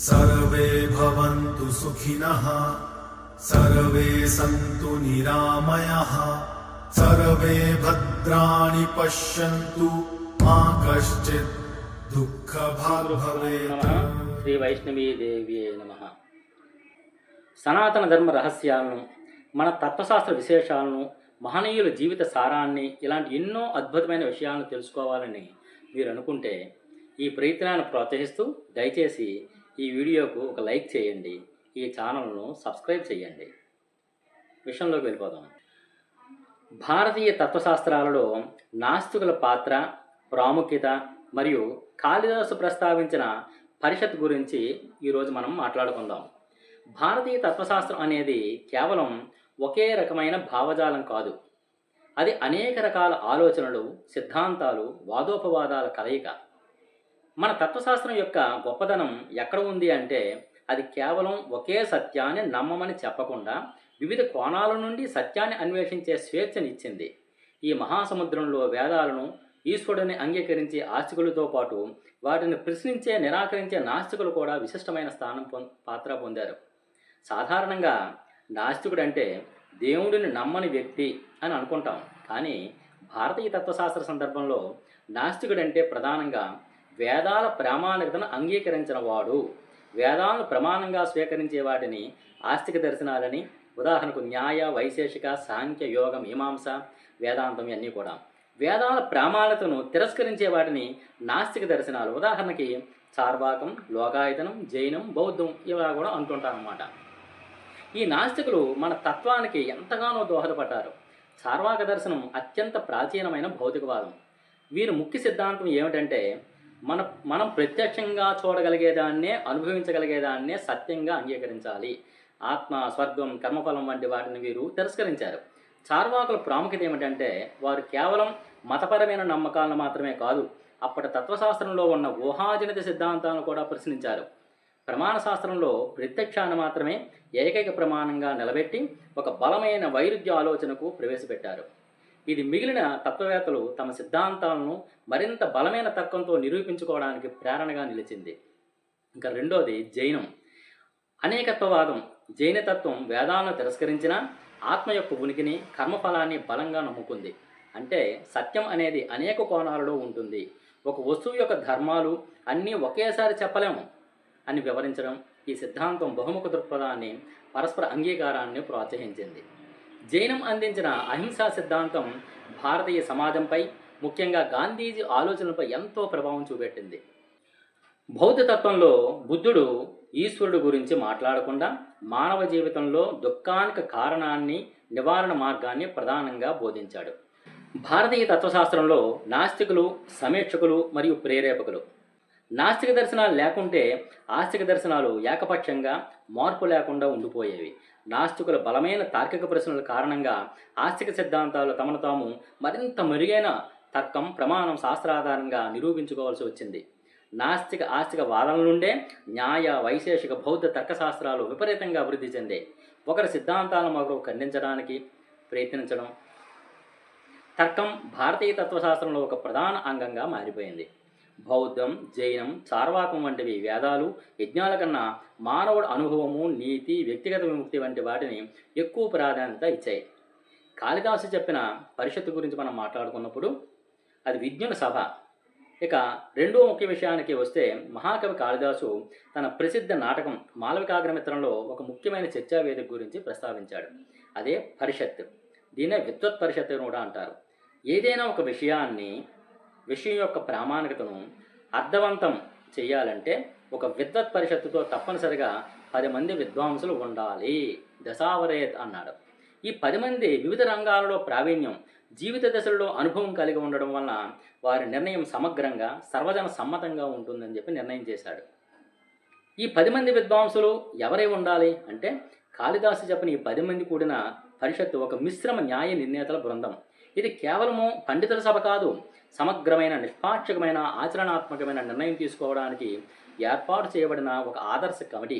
सर्वे भवन्तु सुखिनः सर्वे सन्तु निरामयः सर्वे भद्राणि पश्यन्तु मा कश्चित् दुःखभाग् भवेत् నమ శ్రీ వైష్ణవీ దేవి నమ సనాతన ధర్మ రహస్యాలను మన తత్వశాస్త్ర విశేషాలను మహనీయుల జీవిత సారాన్ని ఇలాంటి ఎన్నో అద్భుతమైన విషయాలను తెలుసుకోవాలని మీరు అనుకుంటే ఈ ప్రయత్నాన్ని ప్రోత్సహిస్తూ దయచేసి ఈ వీడియోకు ఒక లైక్ చేయండి ఈ ఛానల్ను సబ్స్క్రైబ్ చేయండి. విషయంలోకి వెళ్ళిపోదాం. భారతీయ తత్వశాస్త్రాలలో నాస్తికుల పాత్ర ప్రాముఖ్యత మరియు కాళిదాసు ప్రస్తావించిన పరిషత్ గురించి ఈరోజు మనం మాట్లాడుకుందాం. భారతీయ తత్వశాస్త్రం అనేది కేవలం ఒకే రకమైన భావజాలం కాదు. అది అనేక రకాల ఆలోచనలు సిద్ధాంతాలు వాదోపవాదాల కలయిక. మన తత్వశాస్త్రం యొక్క గొప్పదనం ఎక్కడ ఉంది అంటే అది కేవలం ఒకే సత్యాన్ని నమ్మమని చెప్పకుండా వివిధ కోణాల నుండి సత్యాన్ని అన్వేషించే స్వేచ్ఛనిచ్చింది. ఈ మహాసముద్రంలో వేదాలను ఈశ్వరుడిని అంగీకరించే ఆస్తికులతో పాటు వాటిని ప్రశ్నించే నిరాకరించే నాస్తికులు కూడా విశిష్టమైన స్థానం పొం- పాత్ర పొందారు. సాధారణంగా నాస్తికుడు అంటే దేవుడిని నమ్మని వ్యక్తి అని అనుకుంటాం. కానీ భారతీయ తత్వశాస్త్ర సందర్భంలో నాస్తికుడు అంటే ప్రధానంగా వేదాల ప్రామాణికతను అంగీకరించిన వాడు వేదాలను ప్రమాణంగా స్వీకరించే వాటిని ఆస్తిక దర్శనాలని ఉదాహరణకు న్యాయ వైశేషిక సాంఖ్య యోగ మీమాంస వేదాంతం ఇవన్నీ కూడా. వేదాల ప్రామాణికతను తిరస్కరించే వాటిని నాస్తిక దర్శనాలు ఉదాహరణకి చార్వాకం లోకాయుతనం జైనం బౌద్ధం ఇలా కూడా అంటుంటారు అన్నమాట ఈ నాస్తికులు మన తత్వానికి ఎంతగానో దోహదపడ్డారు. చార్వాక దర్శనం అత్యంత ప్రాచీనమైన భౌతికవాదం. వీరి ముఖ్య సిద్ధాంతం ఏమిటంటే మన మనం ప్రత్యక్షంగా చూడగలిగేదాన్నే అనుభవించగలిగేదాన్నే సత్యంగా అంగీకరించాలి. ఆత్మ స్వర్గం కర్మఫలం వంటి వాటిని వీరు తిరస్కరించారు. చార్వాకుల ప్రాముఖ్యత ఏమిటంటే వారు కేవలం మతపరమైన నమ్మకాలను మాత్రమే కాదు అప్పటి తత్వశాస్త్రంలో ఉన్న ఊహాజనిత సిద్ధాంతాలను కూడా ప్రశ్నించారు. ప్రమాణ శాస్త్రంలో ప్రత్యక్షాన్ని మాత్రమే ఏకైక ప్రమాణంగా నిలబెట్టి ఒక బలమైన వైరుధ్య ఆలోచనకు ప్రవేశపెట్టారు. ఇది మిగిలిన తత్వవేత్తలు తమ సిద్ధాంతాలను మరింత బలమైన తర్కంతో నిరూపించుకోవడానికి ప్రేరణగా నిలిచింది. ఇంకా రెండోది జైనం. అనేకత్వవాదం జైనతత్వం వేదాలను తిరస్కరించిన ఆత్మ యొక్క ఉనికిని కర్మఫలాన్ని బలంగా నమ్ముకుంది. అంటే సత్యం అనేది అనేక కోణాలలో ఉంటుంది. ఒక వస్తువు యొక్క ధర్మాలు అన్నీ ఒకేసారి చెప్పలేము అని వివరించడం ఈ సిద్ధాంతం బహుముఖ దృక్పథాన్ని పరస్పర అంగీకారాన్ని ప్రోత్సహించింది. జైనం అందించిన అహింసా సిద్ధాంతం భారతీయ సమాజంపై ముఖ్యంగా గాంధీజీ ఆలోచనలపై ఎంతో ప్రభావం చూపెట్టింది. బౌద్ధ తత్వంలో బుద్ధుడు ఈశ్వరుడు గురించి మాట్లాడకుండా మానవ జీవితంలో దుఃఖానికి కారణాన్ని నివారణ మార్గాన్ని ప్రధానంగా బోధించాడు. భారతీయ తత్వశాస్త్రంలో నాస్తికులు సమీక్షకులు మరియు ప్రేరేపకులు. నాస్తిక దర్శనాలు లేకుంటే ఆస్తిక దర్శనాలు ఏకపక్షంగా మార్పు లేకుండా ఉండిపోయేవి. నాస్తికుల బలమైన తార్కిక ప్రశ్నల కారణంగా ఆస్తిక సిద్ధాంతాలు తమను తాము మరింత మెరుగైన తర్కం ప్రమాణం శాస్త్రాధారంగా నిరూపించుకోవాల్సి వచ్చింది. నాస్తిక ఆస్తిక వాదనల నుండే న్యాయ వైశేషిక బౌద్ధ తర్కశాస్త్రాలు విపరీతంగా అభివృద్ధి చెందాయి. ఒకరి సిద్ధాంతాలను మరొకరు ఖండించడానికి ప్రయత్నించడం తర్కం భారతీయ తత్వశాస్త్రంలో ఒక ప్రధాన అంగంగా మారిపోయింది. బౌద్ధం జైనం చార్వాకం వంటివి వేదాలు యజ్ఞాల కన్నా మానవుడు అనుభవము నీతి వ్యక్తిగత విముక్తి వంటి వాటిని ఎక్కువ ప్రాధాన్యత ఇచ్చాయి. కాళిదాసు చెప్పిన పరిషత్తు గురించి మనం మాట్లాడుకున్నప్పుడు అది విజ్ఞుల సభ. ఇక రెండో ముఖ్య విషయానికి వస్తే మహాకవి కాళిదాసు తన ప్రసిద్ధ నాటకం మాలవికాగ్రమిత్రంలో ఒక ముఖ్యమైన చర్చా వేదిక గురించి ప్రస్తావించాడు. అదే పరిషత్. దీన్నే విద్వత్ పరిషత్ కూడా అంటారు. ఏదైనా ఒక విషయాన్ని విషయం యొక్క ప్రామాణికతను అర్థవంతం చేయాలంటే ఒక విద్వత్ పరిషత్తుతో తప్పనిసరిగా పది మంది విద్వాంసులు ఉండాలి. దశావరేత్ అన్నాడు. ఈ పది మంది వివిధ రంగాలలో ప్రావీణ్యం జీవిత దశల్లో అనుభవం కలిగి ఉండడం వలన వారి నిర్ణయం సమగ్రంగా సర్వజన సమ్మతంగా ఉంటుందని చెప్పి నిర్ణయం చేశాడు. ఈ పది మంది విద్వాంసులు ఎవరై ఉండాలి అంటే కాళిదాసు చెప్పిన ఈ పది మంది కూడిన పరిషత్తు ఒక మిశ్రమ న్యాయ నిర్ణేతల బృందం. ఇది కేవలము పండితుల సభ కాదు సమగ్రమైన నిష్పాక్షికమైన ఆచరణాత్మకమైన నిర్ణయం తీసుకోవడానికి ఏర్పాటు చేయబడిన ఒక ఆదర్శ కమిటీ.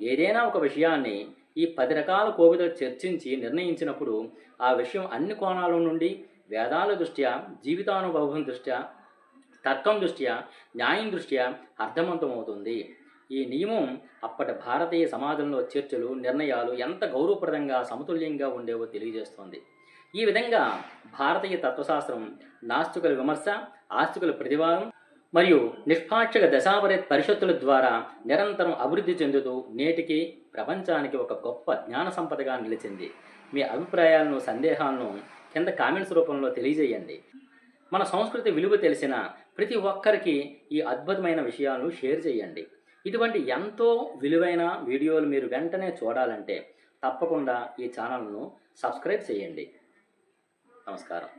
ఏదైనా ఒక విషయాన్ని ఈ పది రకాల కోవిదలు చర్చించి నిర్ణయించినప్పుడు ఆ విషయం అన్ని కోణాల నుండి వేదాల దృష్ట్యా జీవితానుభవం దృష్ట్యా తర్కం దృష్ట్యా న్యాయం దృష్ట్యా అర్థవంతమవుతుంది. ఈ నియమం అప్పటి భారతీయ సమాజంలో చర్చలు నిర్ణయాలు ఎంత గౌరవప్రదంగా సమతుల్యంగా ఉండేవో తెలియజేస్తోంది. ఈ విధంగా భారతీయ తత్వశాస్త్రం నాస్తికుల విమర్శ ఆస్తికుల ప్రతివాదం మరియు నిష్పాక్షిక దశాపరి పరిషత్తుల ద్వారా నిరంతరం అభివృద్ధి చెందుతూ నేటికి ప్రపంచానికి ఒక గొప్ప జ్ఞాన సంపదగా నిలిచింది. మీ అభిప్రాయాలను సందేహాలను కింద కామెంట్స్ రూపంలో తెలియజేయండి. మన సంస్కృతి విలువ తెలిసిన ప్రతి ఒక్కరికి ఈ అద్భుతమైన విషయాలను షేర్ చేయండి. ఇటువంటి ఎంతో విలువైన వీడియోలు మీరు వెంటనే చూడాలంటే తప్పకుండా ఈ ఛానల్ను సబ్స్క్రైబ్ చేయండి. നമസ്കാരം